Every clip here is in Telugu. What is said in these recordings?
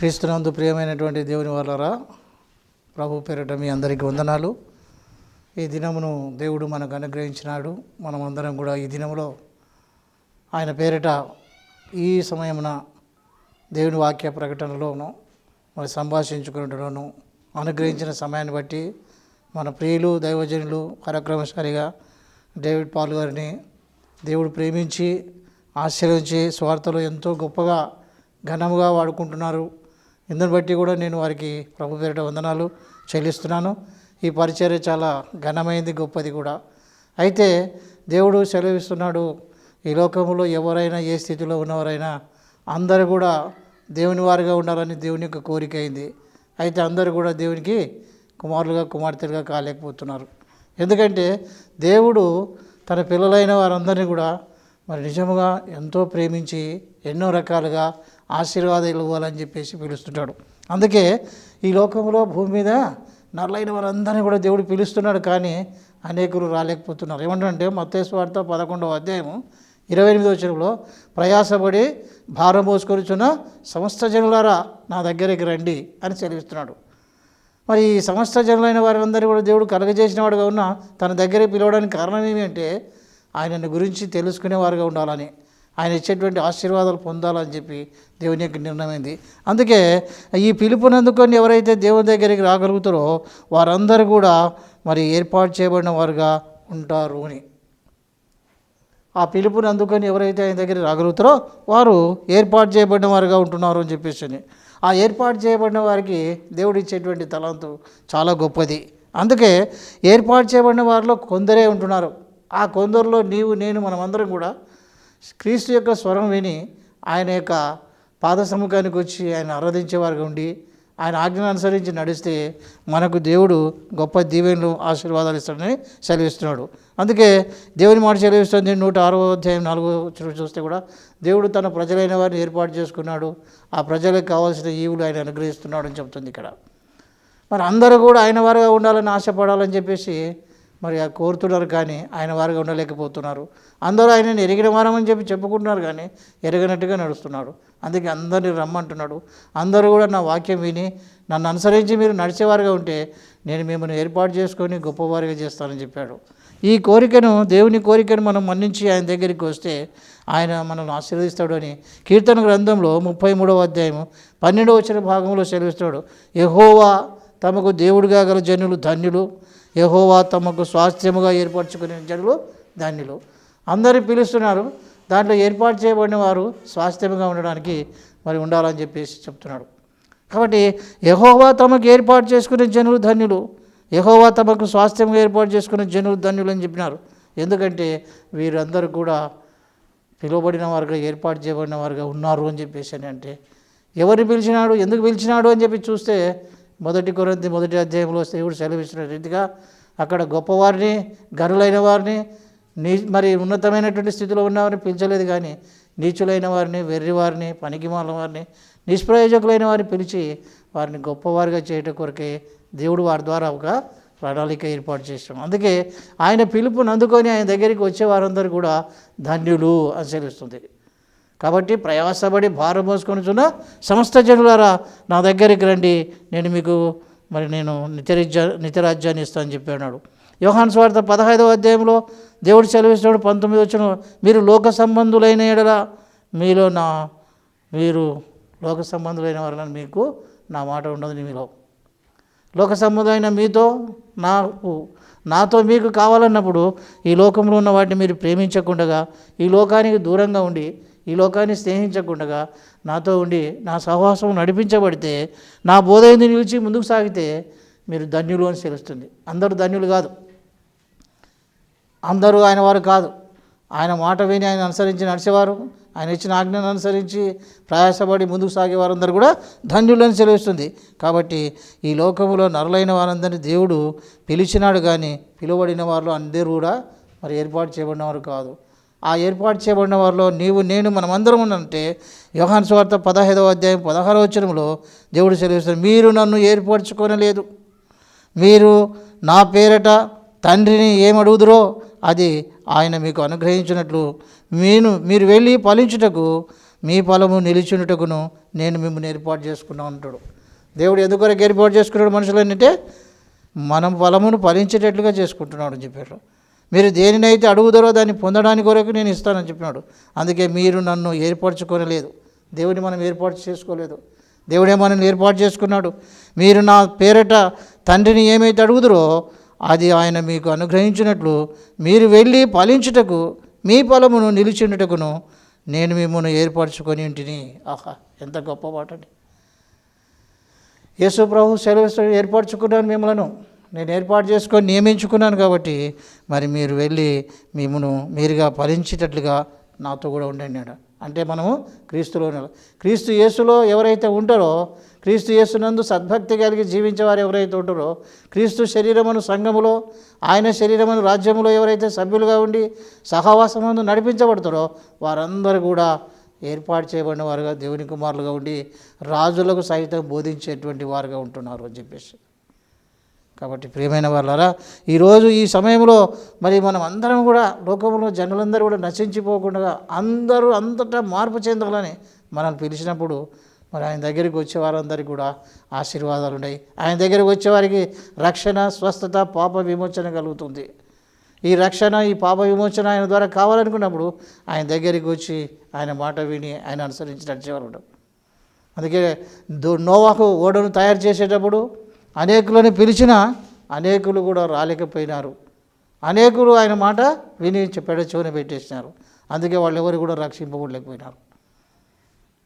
క్రీస్తునందు ప్రియమైనటువంటి దేవుని వాళ్ళరా ప్రభు పేరిట మీ అందరికీ వందనాలు. ఈ దినమును దేవుడు మనకు అనుగ్రహించినాడు. మనం అందరం కూడా ఈ దినంలో ఆయన పేరిట ఈ సమయమున దేవుని వాక్య ప్రకటనలోను మరి సంభాషించుకున్నట్లోను అనుగ్రహించిన సమయాన్ని బట్టి మన ప్రియులు దైవజనులు కార్యక్రమశాలిగా డేవిడ్ పాల్ గారిని దేవుడు ప్రేమించి ఆశీర్వదించి స్వార్థలో ఎంతో గొప్పగా ఘనముగా వాడుకుంటున్నారు. ఇందుని బట్టి కూడా నేను వారికి ప్రభు పేరిట వందనాలు చెల్లిస్తున్నాను. ఈ పరిచర్య చాలా ఘనమైంది గొప్పది కూడా. అయితే దేవుడు సెలవిస్తున్నాడు ఈ లోకంలో ఎవరైనా ఏ స్థితిలో ఉన్నవారైనా అందరూ కూడా దేవుని వారిగా ఉండాలని దేవుని యొక్క కోరిక అయింది. అయితే అందరూ కూడా దేవునికి కుమారులుగా కుమార్తెలుగా కాలేకపోతున్నారు. ఎందుకంటే దేవుడు తన పిల్లలైన వారందరినీ కూడా మరి నిజముగా ఎంతో ప్రేమించి ఎన్నో రకాలుగా ఆశీర్వాదాలు ఇవ్వాలని చెప్పేసి పిలుస్తుంటాడు. అందుకే ఈ లోకంలో భూమి మీద నల్లైన వారందరినీ కూడా దేవుడు పిలుస్తున్నాడు కానీ అనేకులు రాలేకపోతున్నారు. ఏమంటే మత్తేసు పదకొండవ అధ్యాయము ఇరవై ఎనిమిదో వచనంలో ప్రయాసపడి భారం మోసుకొనిచున్న సమస్త జనులారా నా దగ్గరికి రండి అని సెలవిస్తున్నాడు. మరి ఈ సమస్త జనులైన వారందరూ కూడా దేవుడు కలగజేసినవాడుగా ఉన్న తన దగ్గర పిలవడానికి కారణం ఏమి అంటే ఆయనను గురించి తెలుసుకునేవారుగా ఉండాలని. ఆయన ఇచ్చేటువంటి ఆశీర్వాదాలు పొందాలని చెప్పి దేవుని యొక్క నిర్ణయమైంది అందుకే ఈ పిలుపునందుకొని ఎవరైతే దేవుని దగ్గరికి రాగలుగుతారో వారందరూ కూడా మరి ఏర్పాటు చేయబడిన వారుగా ఉంటారు అని. ఆ పిలుపుని అందుకొని ఎవరైతే ఆయన దగ్గర రాగలుగుతారో వారు ఏర్పాటు చేయబడిన వారుగా ఉంటున్నారు అని చెప్పేసి ఆ ఏర్పాటు చేయబడిన వారికి దేవుడు ఇచ్చేటువంటి తలంతు చాలా గొప్పది. అందుకే ఏర్పాటు చేయబడిన వారిలో కొందరే ఉంటున్నారు. ఆ కొందరిలో నీవు నేను మనమందరం కూడా క్రీస్తు యొక్క స్వరం విని ఆయన యొక్క పాద సముఖానికి వచ్చి ఆయన ఆరాధించేవారుగా ఉండి ఆయన ఆజ్ఞను అనుసరించి నడిస్తే మనకు దేవుడు గొప్ప దీవెనలు ఆశీర్వాదాలు ఇస్తాడని సెలవిస్తున్నాడు. అందుకే దేవుని మాట సెలవిస్తుంది నూట ఆరో అధ్యాయం నాలుగో చూస్తే కూడా దేవుడు తన ప్రజలైన వారిని ఏర్పాటు చేసుకున్నాడు. ఆ ప్రజలకు కావాల్సిన ఈవులు ఆయన అనుగ్రహిస్తున్నాడు అని చెప్తుంది ఇక్కడ. మరి అందరూ కూడా ఆయన వారుగా ఉండాలని ఆశపడాలని చెప్పేసి మరి ఆ కోరుతున్నారు కానీ ఆయన వారుగా ఉండలేకపోతున్నారు. అందరూ ఆయనని ఎరిగిన వారమని చెప్పి చెప్పుకుంటున్నారు కానీ ఎరగనట్టుగా నడుస్తున్నాడు అందుకే అందరిని రమ్మంటున్నాడు. అందరూ కూడా నా వాక్యం విని నన్ను అనుసరించి మీరు నడిచేవారుగా ఉంటే నేను మిమ్మల్ని ఏర్పాటు చేసుకొని గొప్పవారిగా చేస్తానని చెప్పాడు. ఈ కోరికను దేవుని కోరికను మనం మన్నించి ఆయన దగ్గరికి వస్తే ఆయన మనల్ని ఆశీర్వదిస్తాడు అని కీర్తన గ్రంథంలో ముప్పై మూడవ అధ్యాయము పన్నెండవ వచ్చిన భాగంలో సెలవిస్తాడు యహోవా తమకు దేవుడిగా గల జనులు ధన్యులు. యహోవా తమకు స్వాస్థ్యముగా ఏర్పరచుకునే జనులు దానిలో అందరూ పిలుస్తున్నారు. దాంట్లో ఏర్పాటు చేయబడిన వారు స్వాస్థ్యముగా ఉండడానికి మరి ఉండాలని చెప్పేసి చెప్తున్నాడు. కాబట్టి యహోవా తమకు ఏర్పాటు చేసుకునే జనులు ధన్యులు. యహోవా తమకు స్వాస్థ్యంగా ఏర్పాటు చేసుకునే జనులు ధన్యులు అని చెప్పినారు. ఎందుకంటే వీరందరూ కూడా పిలువబడిన వారుగా ఏర్పాటు చేయబడిన వారుగా ఉన్నారు అని చెప్పేసి అని అంటే ఎవరిని పిలిచినాడు? ఎందుకు పిలిచినాడు అని చెప్పి చూస్తే మొదటి కొరంది మొదటి అధ్యాయంలో దేవుడు సెలవిస్తున్న రీతిగా అక్కడ గొప్పవారిని గనులైన వారిని నీ మరి ఉన్నతమైనటువంటి స్థితిలో ఉన్నవారిని పిలిచలేదు కానీ నీచులైన వారిని వెర్రి వారిని పనికిమాల వారిని నిష్ప్రయోజకులైన వారిని పిలిచి వారిని గొప్పవారిగా చేయటం కొరకే దేవుడు వారి ద్వారా ఒక ప్రణాళిక ఏర్పాటు చేసాం అందుకే ఆయన పిలుపుని అందుకొని ఆయన దగ్గరికి వచ్చే వారందరూ కూడా ధన్యులు అని సెలుస్తుంది కాబట్టి ప్రయాసపడి భారం మోసుకొని చున్న సమస్త జనులారా నా దగ్గరికి రండి నేను మీకు మరి నేను నిత్యరాజ్య నిత్యరాజ్యాన్ని ఇస్తానని చెప్పాడు. యోహాన్ స్వార్థ పదహైదవ అధ్యాయంలో దేవుడు సెలవిస్తాడు పంతొమ్మిది వచ్చిన మీరు లోక సంబంధులైన ఎడల మీలో నా మీరు లోక సంబంధులైన వారిని మీకు నా మాట ఉండదు మీలో. లోక సంబంధమైన మీతో నాకు నాతో మీకు కావాలన్నప్పుడు ఈ లోకంలో ఉన్న వాటిని మీరు ప్రేమించకుండగా ఈ లోకానికి దూరంగా ఉండి ఈ లోకాన్ని స్నేహించకుండా నాతో ఉండి నా సహవాసం నడిపించబడితే నా బోధైంది నిలిచి ముందుకు సాగితే మీరు ధన్యులు అని తెలుస్తుంది అందరూ ధన్యులు కాదు. అందరూ ఆయన వారు కాదు. ఆయన మాట విని ఆయన అనుసరించి నడిచేవారు. ఆయన ఇచ్చిన ఆజ్ఞను అనుసరించి ప్రయాసపడి ముందుకు సాగే వారందరూ కూడా ధన్యులని సెలవిస్తుంది కాబట్టి ఈ లోకంలో నరులైన వారందరినీ దేవుడు పిలిచినాడు కానీ పిలువబడిన వారు అందరూ కూడా మరి ఏర్పాటు చేయబడిన వారు కాదు. ఆ ఏర్పాటు చేయబడిన వారిలో నీవు నేను మనమందరం ఉన్నంటే యోహాన్ స్వార్థ పదహైదవ అధ్యాయం పదహారవ వచనంలో దేవుడు సెలవిస్తాడు మీరు నన్ను ఏర్పరచుకోనలేదు. మీరు నా పేరట తండ్రిని ఏమడుగుదురో అది ఆయన మీకు అనుగ్రహించినట్లు. నేను మీరు వెళ్ళి ఫలించుటకు మీ ఫలము నిలిచునుటకును నేను మిమ్మల్ని ఏర్పాటు చేసుకున్నాను అంటాడు. దేవుడు ఎందుకొరకు ఏర్పాటు చేసుకున్నాడు మనుషులన్నంటే? మనం ఫలమును ఫలించేటట్లుగా చేసుకుంటున్నాడు అని చెప్పాడు. మీరు దేనినైతే అడుగుదరో దాన్ని పొందడానికి కొరకు నేను ఇస్తానని చెప్పినాడు. అందుకే మీరు నన్ను ఏర్పరచుకోనలేదు. దేవుని మనం ఏర్పాటు చేసుకోలేదు. దేవుడే మనల్ని ఏర్పాటు చేసుకున్నాడు. మీరు నా పేరట తండ్రిని ఏమైతే అడుగుదరో అది ఆయన మీకు అనుగ్రహించినట్లు మీరు వెళ్ళి ఫలించుటకు మీ ఫలమును నిలిచిండుటకును నేను మిమ్మల్ని ఏర్పరచుకొని ఇంటిని ఆహా ఎంత గొప్ప మాట అండి యేసు ప్రభు సెలవు ఏర్పరచుకున్నాను మిమ్మలను. నేను ఏర్పాటు చేసుకొని నియమించుకున్నాను కాబట్టి మరి మీరు వెళ్ళి మిమ్మను మీరుగా ఫలించేటట్లుగా నాతో కూడా ఉండండి అన్నాడు. అంటే మనము క్రీస్తులో క్రీస్తు యేసులో ఎవరైతే ఉంటారో క్రీస్తు యేసునందు సద్భక్తి కలిగి జీవించేవారు ఎవరైతే ఉంటారో క్రీస్తు శరీరమును సంఘములో ఆయన శరీరమును రాజ్యములో ఎవరైతే సభ్యులుగా ఉండి సహవాసమందు నడిపించబడతారో వారందరూ కూడా ఏర్పాటు చేయబడిన వారుగా దేవుని కుమారులుగా ఉండి రాజులకు సైతం బోధించేటువంటి వారుగా ఉంటున్నారు అని చెప్పేసి కాబట్టి ప్రియమైన వాళ్ళారా ఈరోజు ఈ సమయంలో మరి మనం అందరం కూడా లోకంలో జనులందరూ కూడా నశించిపోకుండా అందరూ అంతటా మార్పు చెందాలని మనల్ని పిలిచినప్పుడు మరి ఆయన దగ్గరికి వచ్చే వారందరికీ కూడా ఆశీర్వాదాలు ఉన్నాయి. ఆయన దగ్గరికి వచ్చేవారికి రక్షణ స్వస్థత పాప విమోచన కలుగుతుంది. ఈ రక్షణ ఈ పాప విమోచన ఆయన ద్వారా కావాలనుకున్నప్పుడు ఆయన దగ్గరికి వచ్చి ఆయన మాట విని ఆయన అనుసరించి నడిచేవారు అందుకే దో నోవాకు ఓడను తయారు చేసేటప్పుడు అనేకులను పిలిచిన అనేకులు కూడా రాలేకపోయినారు. అనేకులు ఆయన మాట విని పెడచోని పెట్టేసినారు. అందుకే వాళ్ళు ఎవరు కూడా రక్షింపబడలేకపోయినారు.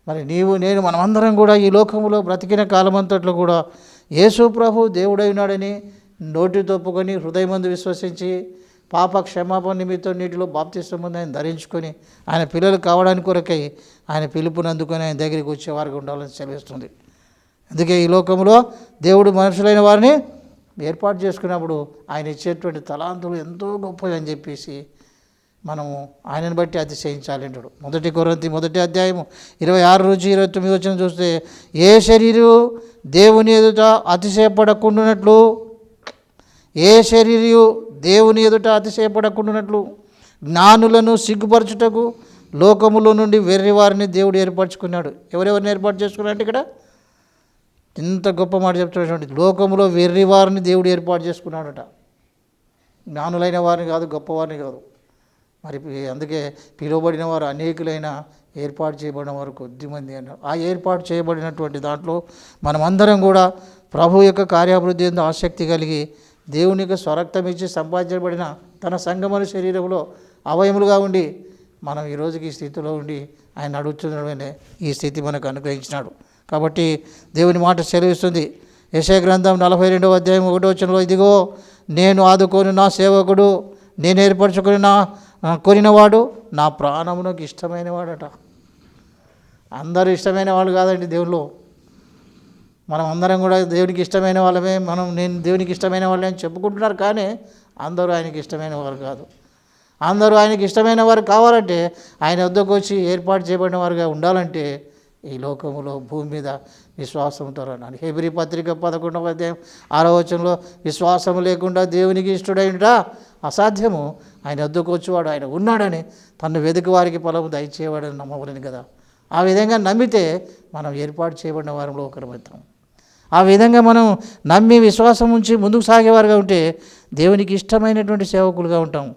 మరి నీవు నేను మనమందరం కూడా ఈ లోకంలో బ్రతికిన కాలమంతట్లో కూడా యేసు ప్రభు నోటి తొప్పుకొని హృదయమందు విశ్వసించి పాప క్షమాపణ నిమిత్తం నీటిలో బాప్తిష్టం ముందు ఆయన ధరించుకొని ఆయన పిల్లలు కావడానికి కొరకై ఆయన పిలుపునందుకొని ఆయన దగ్గరికి వచ్చేవారికి ఉండాలని సెలవిస్తుంది. అందుకే ఈ లోకంలో దేవుడు మనుషులైన వారిని ఏర్పాటు చేసుకున్నప్పుడు ఆయన ఇచ్చేటువంటి తలాంతులు ఎంతో గొప్పవి అని చెప్పేసి మనము ఆయనను బట్టి అతిశయించాలి అంటాడు. మొదటి కొరంతి మొదటి అధ్యాయము ఇరవై ఆరు నుంచి ఇరవై తొమ్మిది వచ్చిన చూస్తే ఏ శరీరు దేవుని ఎదుట అతిశయపడకుండానట్లు ఏ శరీరు దేవుని ఎదుట అతిశయపడకుండానట్లు జ్ఞానులను సిగ్గుపరచుటకు లోకములో నుండి వెర్రి వారిని దేవుడు ఏర్పరచుకున్నాడు. ఎవరెవరిని ఏర్పాటు చేసుకున్నాడు ఇక్కడ? ఇంత గొప్ప మాట చెప్తున్నటువంటి లోకంలో వెర్రి వారిని దేవుడు ఏర్పాటు చేసుకున్నాడట. జ్ఞానులైన వారిని కాదు గొప్పవారిని కాదు. మరి అందుకే పిలువబడిన వారు అనేకులైన ఏర్పాటు చేయబడిన వారు కొద్దిమంది అన్నారు. ఆ ఏర్పాటు చేయబడినటువంటి దాంట్లో మనమందరం కూడా ప్రభు యొక్క కార్యాభివృద్ధి ఎందు ఆసక్తి కలిగి దేవునికి స్వరక్తం ఇచ్చి సంపాదించబడిన తన సంగమన శరీరంలో అవయములుగా ఉండి మనం ఈ రోజుకి ఈ స్థితిలో ఉండి ఆయన అడుగుతుండడమే ఈ స్థితి మనకు అనుగ్రహించినాడు. కాబట్టి దేవుని మాట సెలవిస్తుంది. యశయ గ్రంథం నలభై రెండవ అధ్యాయం ఒకటో వచనంలో ఇదిగో నేను ఆదుకొని నా సేవకుడు నేను ఏర్పరచుకుని నా కొనినవాడు నా ప్రాణమునకు ఇష్టమైన వాడట అందరూ ఇష్టమైన వాళ్ళు కాదండి దేవుళ్ళు. మనం అందరం కూడా దేవునికి ఇష్టమైన వాళ్ళమే మనం నేను దేవునికి ఇష్టమైన వాళ్ళే అని చెప్పుకుంటున్నారు కానీ అందరూ ఆయనకి ఇష్టమైన వారు కాదు. అందరూ ఆయనకి ఇష్టమైన వారు కావాలంటే ఆయన వద్దకు వచ్చి ఏర్పాటు చేయబడిన వారుగా ఉండాలంటే ఈ లోకములో భూమి మీద విశ్వాసంతో అన్నాడు. హెబ్రి పత్రిక పదకొండవ అధ్యాయం ఆరో వచనంలో విశ్వాసం లేకుండా దేవునికి ఇష్టడైనట అసాధ్యము. ఆయన వద్దకు ఆయన ఉన్నాడని తను వెతుకు వారికి పొలము దయచేవాడని నమ్మవలేను కదా. ఆ విధంగా నమ్మితే మనం ఏర్పాటు చేయబడిన వారంలో ఒకరమవుతాం ఆ విధంగా మనం నమ్మి విశ్వాసం ఉంచి ముందుకు సాగేవారుగా ఉంటే దేవునికి ఇష్టమైనటువంటి సేవకులుగా ఉంటాం.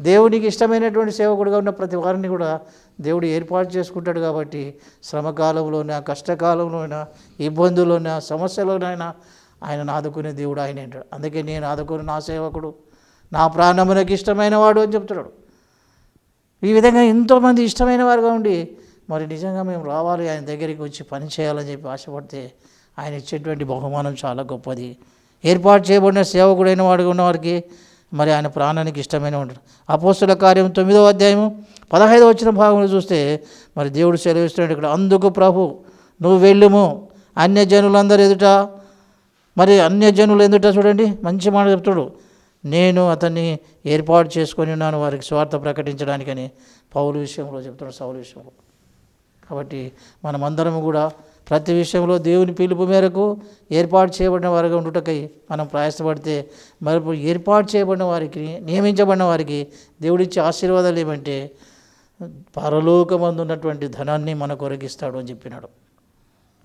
దేవునికి ఇష్టమైనటువంటి సేవకుడుగా ఉన్న ప్రతి వారిని కూడా దేవుడు ఏర్పాటు చేసుకుంటాడు కాబట్టి శ్రమకాలంలోనా కష్టకాలంలోనా ఇబ్బందుల్లోనా సమస్యలోనైనా ఆయన ఆదుకునే దేవుడు ఆయన అంటాడు. అందుకే నేను ఆదుకుని నా సేవకుడు నా ప్రాణమునకు ఇష్టమైన వాడు అని చెప్తున్నాడు. ఈ విధంగా ఎంతోమంది ఇష్టమైన వారుగా ఉండి మరి నిజంగా మేము రావాలి ఆయన దగ్గరికి వచ్చి పని చేయాలని చెప్పి ఆశపడితే ఆయన ఇచ్చేటువంటి బహుమానం చాలా గొప్పది. ఏర్పాటు చేయబడిన సేవకుడైన వాడుగా ఉన్నవారికి మరి ఆయన ప్రాణానికి ఇష్టమైన ఉంటాడు. అపోస్తుల కార్యం తొమ్మిదో అధ్యాయము పదహైదవ వచ్చిన భాగంలో చూస్తే మరి దేవుడు సెలవిస్తున్నాడు ఇక్కడ అందుకు ప్రభు నువ్వు వెళ్ళుము. అన్య జనులందరూ ఎదుట మరి అన్యజనులు ఎందుట చూడండి మంచి మాట చెప్తాడు. నేను అతన్ని ఏర్పాటు చేసుకొని ఉన్నాను వారికి స్వార్థ ప్రకటించడానికని పౌలు విషయంలో చెప్తున్నాడు సౌలు విషయంలో. కాబట్టి మనమందరం కూడా ప్రతి విషయంలో దేవుని పిలుపు మేరకు ఏర్పాటు చేయబడిన వారిగా ఉండుటకై మనం ప్రయాసపడితే మరి ఏర్పాటు చేయబడిన వారికి నియమించబడిన వారికి దేవుడిచ్చే ఆశీర్వాదాలు ఏమంటే పరలోకమందు ఉన్నటువంటి ధనాన్ని మన కొరకిస్తాడు అని చెప్పినాడు.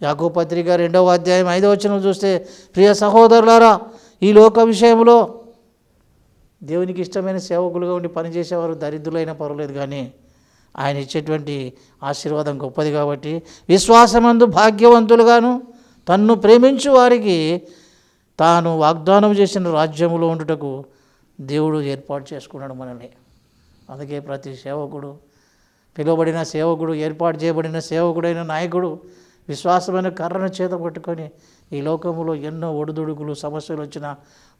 యాకో పత్రిక రెండవ అధ్యాయం ఐదవ వచనం చూస్తే ప్రియ సహోదరులారా ఈ లోక విషయంలో దేవునికి ఇష్టమైన సేవకులుగా ఉండి పనిచేసేవారు దరిద్రులైన పర్వాలేదు కానీ ఆయన ఇచ్చేటువంటి ఆశీర్వాదం గొప్పది కాబట్టి విశ్వాసమందు భాగ్యవంతులుగాను తన్ను ప్రేమించు వారికి తాను వాగ్దానం చేసిన రాజ్యములో ఉండుటకు దేవుడు ఏర్పాటు చేసుకున్నాడు మనల్ని. అందుకే ప్రతి సేవకుడు పిలువబడిన సేవకుడు ఏర్పాటు చేయబడిన సేవకుడైన నాయకుడు విశ్వాసమైన కర్రను చేత పట్టుకొని ఈ లోకంలో ఎన్నో ఒడిదుడుకులు సమస్యలు వచ్చినా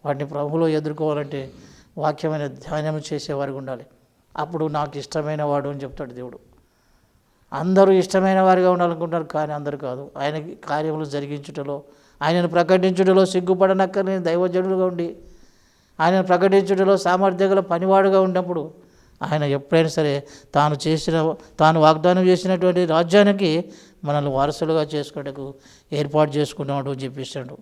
వాటిని ప్రభులో ఎదుర్కోవాలంటే వాక్యమైన ధ్యానం చేసేవారికి ఉండాలి. అప్పుడు నాకు ఇష్టమైన వాడు అని చెప్తాడు దేవుడు. అందరూ ఇష్టమైన వారిగా ఉండాలనుకుంటారు కానీ అందరు కాదు. ఆయనకి కార్యములు జరిగించుటలో ఆయనను ప్రకటించుటలో సిగ్గుపడనక్కర్లేని దైవజనుడుగా ఉండి ఆయనను ప్రకటించుటలో సామర్థ్యగల పనివాడుగా ఉన్నప్పుడు ఆయన ఎప్పుడైనా సరే తాను చేసిన తాను వాగ్దానం చేసినటువంటి రాజ్యానికి మనల్ని వారసులుగా చేసుకోవడానికి ఏర్పాటు చేసుకున్నాడు అని చెప్పిస్తాడు.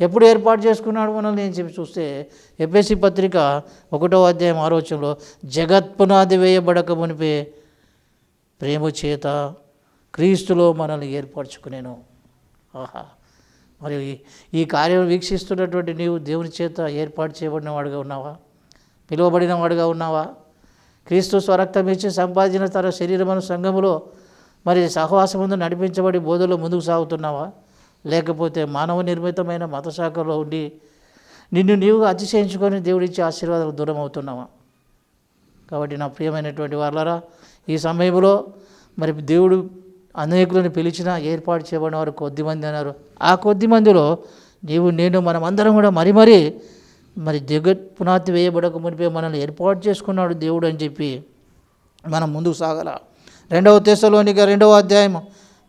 ఎప్పుడు ఏర్పాటు చేసుకున్నాడు మనల్ని నేను చెప్పి చూస్తే ఎపిఎస్సి పత్రిక ఒకటో అధ్యాయం ఆలోచనలో జగత్పునాది వేయబడక మునిపే ప్రేమ చేత క్రీస్తులో మనల్ని ఏర్పరచుకునేను. ఆహా. మరి ఈ- కార్యం వీక్షిస్తున్నటువంటి నీవు దేవుని చేత ఏర్పాటు చేయబడిన వాడుగా ఉన్నావా? పిలువబడిన వాడుగా ఉన్నావా? క్రీస్తు స్వరక్తం ఇచ్చి సంపాదించిన తన శరీరమను సంఘములో మరి సహవాసం ముందు నడిపించబడి బోధలో ముందుకు సాగుతున్నావా? లేకపోతే మానవ నిర్మితమైన మత శాఖలో ఉండి నిన్ను నీవుగా అతిశయించుకొని దేవుడిచ్చే ఆశీర్వాదాలు దూరం అవుతున్నావా కాబట్టి నా ప్రియమైనటువంటి వాళ్ళరా ఈ సమయంలో మరి దేవుడు అనేకులను పిలిచిన ఏర్పాటు చేయబడిన వారు కొద్ది మంది అన్నారు. ఆ కొద్ది మందిలో నీవు నేను మనం అందరం కూడా మరి మరి మరి జగత్ పునాతి వేయబడక మునిపే మనల్ని ఏర్పాటు చేసుకున్నాడు దేవుడు అని చెప్పి మనం ముందుకు సాగల. రెండవ తెశలోనిక రెండవ అధ్యాయం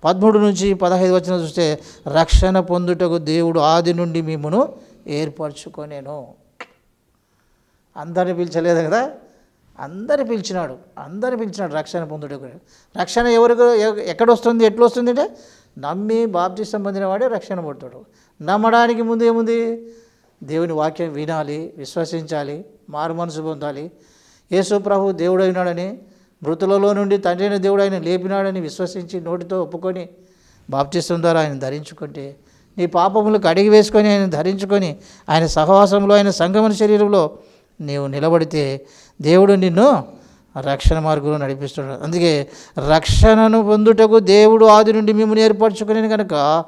పదమూడు నుంచి పదహైదు వచ్చిన చూస్తే రక్షణ పొందుటకు దేవుడు ఆది నుండి మిమ్మను ఏర్పరచుకొనేను. అందరిని పిలిచలేదు కదా? అందరిని పిలిచినాడు. అందరిని పిలిచినాడు రక్షణ పొందుటకు. రక్షణ ఎవరికి ఎ- ఎక్కడ వస్తుంది ఎట్లా వస్తుంది అంటే నమ్మి బాప్తిష్టం పొందిన వాడే రక్షణ పడతాడు నమ్మడానికి ముందు ఏముంది? దేవుని వాక్యం వినాలి విశ్వసించాలి మారు మనసు పొందాలి. యేసు ప్రభు దేవుడైనాడని మృతులలో నుండి తండ్రి దేవుడు ఆయన లేపినాడని విశ్వసించి నోటితో ఒప్పుకొని బాప్తిస్తం ద్వారా ఆయన ధరించుకుంటే నీ పాపములు కడిగి వేసుకొని ఆయన ధరించుకొని ఆయన సహవాసంలో ఆయన సంగమన శరీరంలో నీవు నిలబడితే దేవుడు నిన్ను రక్షణ మార్గంలో నడిపిస్తున్నాడు అందుకే రక్షణను పొందుటకు దేవుడు ఆది నుండి మిమ్మల్ని ఏర్పరచుకునే కనుక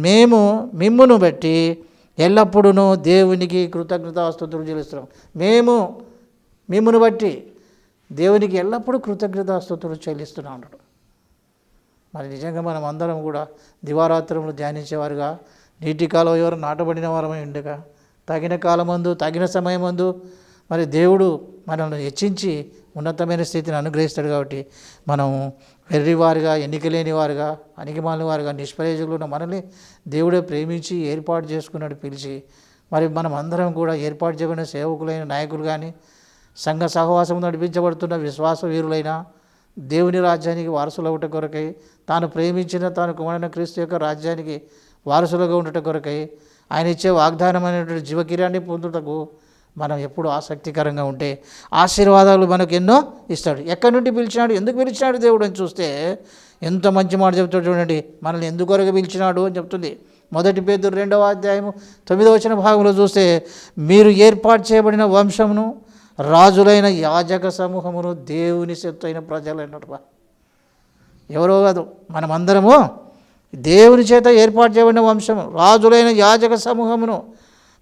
మేము మిమ్మును బట్టి ఎల్లప్పుడూ దేవునికి కృతజ్ఞతాస్తుతులు చెల్లిస్తున్నాం. మేము మిమ్మును బట్టి దేవునికి ఎల్లప్పుడూ కృతజ్ఞతాస్తుతులు చెల్లిస్తున్నాడు మరి నిజంగా మనం అందరం కూడా దివారాత్రములు ధ్యానించేవారుగా నీటి కాలం ఎవరు నాటబడిన వారమై ఉండగా తగిన కాలమందు తగిన సమయమందు మరి దేవుడు మనల్ని హెచ్చించి ఉన్నతమైన స్థితిని అనుగ్రహిస్తాడు కాబట్టి మనం వెర్రివారుగా ఎన్నికలేని వారుగా అనికిమాలిన వారుగా నిష్ప్రయోజకులు ఉన్న మనల్ని దేవుడే ప్రేమించి ఏర్పాటు చేసుకున్నాడు పిలిచి మరి మనం అందరం కూడా ఏర్పాటు చేయబడిన సేవకులైన నాయకులు కానీ సంఘ సహవాసము నడిపించబడుతున్న విశ్వాస వీరులైన దేవుని రాజ్యానికి వారసులు ఒకటి కొరకై తాను ప్రేమించిన తాను కుమారుని క్రీస్తు యొక్క రాజ్యానికి వారసులుగా ఉండట కొరకై ఆయన ఇచ్చే వాగ్దానమైనటువంటి జీవకిరాన్ని పొందుటకు మనం ఎప్పుడు ఆసక్తికరంగా ఉంటే ఆశీర్వాదాలు మనకు ఎన్నో ఇస్తాడు. ఎక్కడి నుండి పిలిచినాడు? ఎందుకు పిలిచినాడు దేవుడు అని చూస్తే ఎంత మంచి మాట చెప్తాడు చూడండి. మనల్ని ఎందుకొరకు పిలిచినాడు అని చెప్తుంది. మొదటి పేదరు రెండవ అధ్యాయము తొమ్మిదవ వచ్చిన భాగంలో చూస్తే మీరు ఏర్పాటు చేయబడిన వంశమును రాజులైన యాజక సమూహమును దేవుని శక్తైన ప్రజలు అన్నట్టు ఎవరో కాదు మనమందరము దేవుని చేత ఏర్పాటు చేయబడిన వంశము రాజులైన యాజక సమూహమును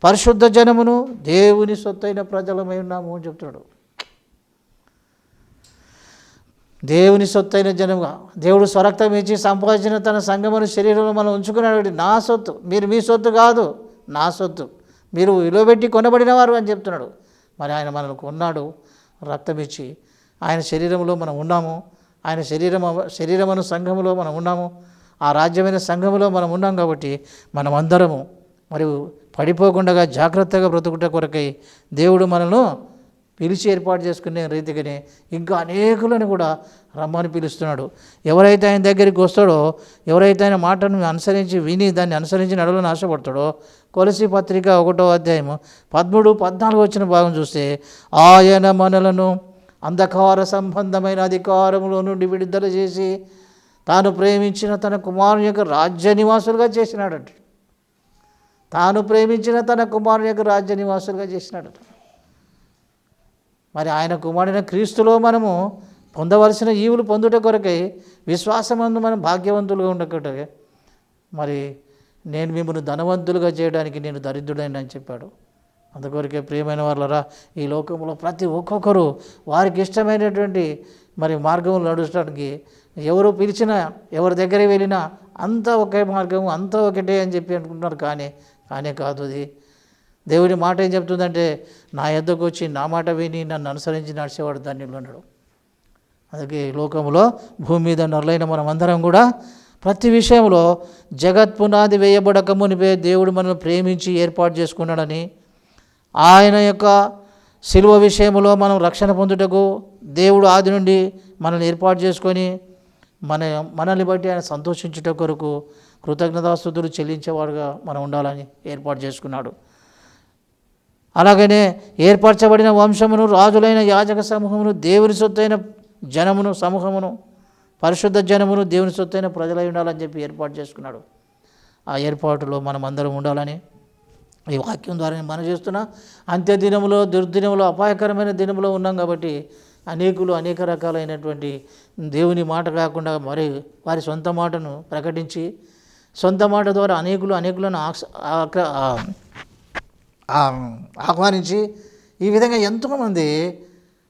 పరిశుద్ధ జనమును దేవుని సొత్తైన ప్రజలమై ఉన్నాము అని చెప్తున్నాడు. దేవుని సొత్తైన జనముగా దేవుడు స్వరక్తం ఇచ్చి సంపాదించిన తన సంగమును శరీరంలో మనం ఉంచుకున్నాడు నా సొత్తు మీరు మీ సొత్తు కాదు నా సొత్తు మీరు విలువబెట్టి కొనబడిన వారు అని చెప్తున్నాడు. మరి ఆయన మనకు ఉన్నాడు రక్తం ఇచ్చి ఆయన శరీరంలో మనం ఉన్నాము ఆయన శరీరం శరీరమను సంఘములో మనం ఉన్నాము ఆ రాజ్యమైన సంఘములో మనం ఉన్నాం కాబట్టి మనం అందరము మరియు పడిపోకుండా జాగ్రత్తగా బ్రతుకుట కొరకై దేవుడు మనను పిలిచి ఏర్పాటు చేసుకునే రీతిగానే ఇంకా అనేకులను కూడా రమ్మని పిలుస్తున్నాడు. ఎవరైతే ఆయన దగ్గరికి వస్తాడో ఎవరైతే ఆయన మాటను అనుసరించి విని దాన్ని అనుసరించి నడవలను ఆశపడతాడో కొలసి పత్రిక ఒకటో అధ్యాయము పదమూడు పద్నాలుగు వచ్చిన భాగం చూస్తే ఆయన మనలను అంధకార సంబంధమైన అధికారములో నుండి విడుదల చేసి తాను ప్రేమించిన తన కుమారుని యొక్క రాజ్య నివాసులుగా చేసినాడట. తాను ప్రేమించిన తన కుమారుని యొక్క రాజ్య నివాసులుగా చేసినాడట. మరి ఆయన కుమారుడైన క్రీస్తులో మనము పొందవలసిన ఈవులు పొందుట కొరకై విశ్వాసమందు మనం భాగ్యవంతులుగా ఉండకటే. మరి నేను మిమ్మల్ని ధనవంతులుగా చేయడానికి నేను దరిద్రుడైన అని చెప్పాడు. అందుకొరకే ప్రియమైన వాళ్ళరా ఈ లోకంలో ప్రతి ఒక్కొక్కరు వారికి ఇష్టమైనటువంటి మరి మార్గంలో నడుచడానికి ఎవరు పిలిచినా ఎవరి దగ్గరికి వెళ్ళినా అంతా ఒకే మార్గము అంతా ఒకటే అని చెప్పి అనుకుంటున్నారు. కానీ కానీ కాదు అది. దేవుడి మాట ఏం చెప్తుందంటే నా ఎద్దకు వచ్చి నా మాట విని నన్ను అనుసరించి నడిచేవాడు ధన్యులు అన్నాడు. అందుకే లోకంలో భూమి మీద నరులైన మనం అందరం కూడా ప్రతి విషయంలో జగత్ పునాది వేయబడక మునిపే దేవుడు మనల్ని ప్రేమించి ఏర్పాటు చేసుకున్నాడని ఆయన యొక్క శిలువ విషయంలో మనం రక్షణ పొందుటకు దేవుడు ఆది నుండి మనల్ని ఏర్పాటు చేసుకొని మన మనల్ని బట్టి ఆయన సంతోషించుట కొరకు కృతజ్ఞతాస్తుతులు చెల్లించేవాడుగా మనం ఉండాలని ఏర్పాటు చేసుకున్నాడు. అలాగనే ఏర్పరచబడిన వంశమును రాజులైన యాజక సమూహమును దేవుని సొత్తైన జనమును సమూహమును పరిశుద్ధ జనమును దేవుని సొత్తైన ప్రజలై ఉండాలని చెప్పి ఏర్పాటు చేసుకున్నాడు. ఆ ఏర్పాటులో మనం అందరం ఉండాలని ఈ వాక్యం ద్వారా నేను మనం చేస్తున్నా. అంత్య దినములో దుర్దినములో అపాయకరమైన దినములో ఉన్నాం కాబట్టి అనేకులు అనేక రకాలైనటువంటి దేవుని మాట కాకుండా మరి వారి సొంత మాటను ప్రకటించి సొంత మాట ద్వారా అనేకులు అనేకులను ఆక్స- ఆక్ర- ఆహ్వానించి ఈ విధంగా ఎంతోమంది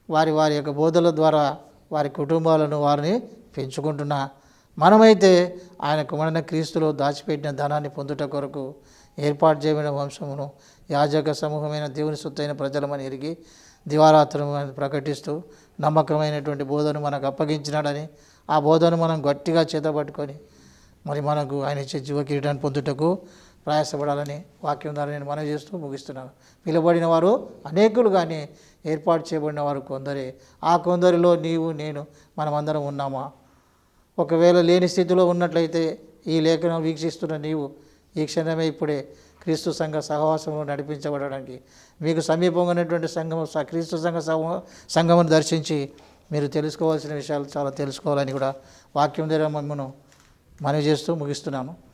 వారి వారి యొక్క బోధల ద్వారా వారి కుటుంబాలను వారిని పెంచుకుంటున్నా మనమైతే ఆయన కుమారుని క్రీస్తులో దాచిపెట్టిన ధనాన్ని పొందుట కొరకు ఏర్పాటు చేయబడిన వంశమును యాజక సమూహమైన దేవుని సొత్తైన ప్రజలమని ఎరిగి దివారాత్రమని ప్రకటిస్తూ నమ్మకమైనటువంటి బోధను మనకు అప్పగించినాడని ఆ బోధను మనం గట్టిగా చేతపట్టుకొని మరి మనకు ఆయన ఇచ్చే జీవ కిరీటాన్ని పొందుటకు ప్రయాసపడాలని వాక్యం ద్వారా నేను మనవి చేస్తూ ముగిస్తున్నాను. పిలువబడిన వారు అనేకులు కానీ ఏర్పాటు చేయబడిన వారు కొందరే. ఆ కొందరిలో నీవు నేను మనమందరం ఉన్నామా? ఒకవేళ లేని స్థితిలో ఉన్నట్లయితే ఈ లేఖనం వీక్షిస్తున్న నీవు ఈ క్షణమే ఇప్పుడే క్రీస్తు సంఘ సహవాసంలో నడిపించబడడానికి. మీకు సమీపంగా ఉన్నటువంటి సంఘం స- క్రీస్తు సంఘ సంఘమును దర్శించి మీరు తెలుసుకోవాల్సిన విషయాలు చాలా తెలుసుకోవాలని కూడా వాక్యం ద్వారా మమ్మను మనవి చేస్తూ ముగిస్తున్నాను.